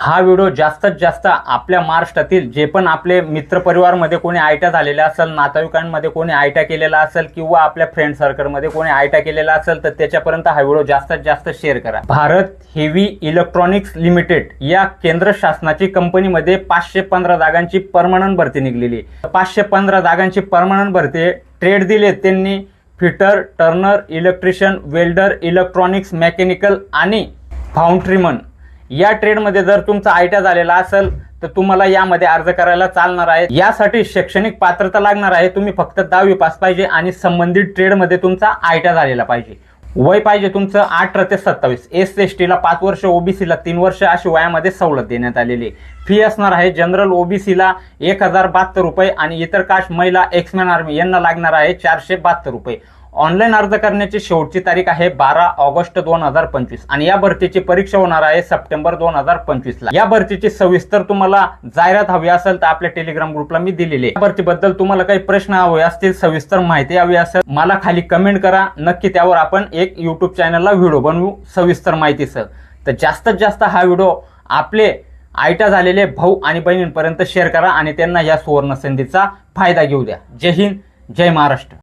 हा व्हिडिओ जास्तीत जास्त आपल्या महाराष्ट्रातील जे पण आपले मित्रपरिवारमध्ये कोणी आयट्या झालेल्या असेल नातेवाईकांमध्ये कोणी आयट्या केलेला असेल किंवा आपल्या फ्रेंड सर्कलमध्ये कोणी आयट्या केलेला असेल तर त्याच्यापर्यंत हा व्हिडिओ जास्तीत जास्त शेअर करा. भारत हेवी इलेक्ट्रॉनिक्स लिमिटेड या केंद्र शासनाची कंपनीमध्ये पाचशे पंधरा जागांची परमनंट भरती निघलेली पाचशे पंधरा जागांची परमनंट भरती ट्रेड दिले त्यांनी fitter turner electrician welder electronics mechanical आणि फाउंट्रीमन या ट्रेडमध्ये जर तुमचा आयटा झालेला असेल तर तुम्हाला यामध्ये अर्ज करायला चालणार आहे. यासाठी शैक्षणिक पात्रता लागणार आहे. तुम्ही फक्त दहावी पास पाहिजे आणि संबंधित ट्रेडमध्ये तुमचा आयटा झालेला पाहिजे. वय पाहिजे तुमचं अठरा ते सत्तावीस. एस एस टीला पाच वर्ष ओबीसीला तीन वर्ष अशी वयामध्ये सवलत देण्यात आलेली आहे. फी असणार आहे जनरल ओबीसीला एक हजार बहात्तर रुपये आणि इतर कास्ट महिला एक्समॅन आर्मी यांना लागणार आहे चारशे बहात्तर रुपये. ऑनलाईन अर्ज करण्याची शेवटची तारीख आहे बारा ऑगस्ट दोन हजार पंचवीस. आणि या भरतीची परीक्षा होणार आहे सप्टेंबर दोन हजार पंचवीसला. या भरतीची सविस्तर तुम्हाला जाहिरात हवी असेल तर आपल्या टेलिग्राम ग्रुपला मी दिलेली आहे. या भरतीबद्दल तुम्हाला काही प्रश्न हवे असतील सविस्तर माहिती हवी असेल मला खाली कमेंट करा. नक्की त्यावर आपण एक युट्यूब चॅनलला व्हिडिओ बनवू सविस्तर माहितीसह. तर जास्तीत जास्त हा व्हिडिओ आपले आयटा झालेले भाऊ आणि बहिणींपर्यंत शेअर करा आणि त्यांना या सुवर्ण संधीचा फायदा घेऊ द्या. जय हिंद जय महाराष्ट्र.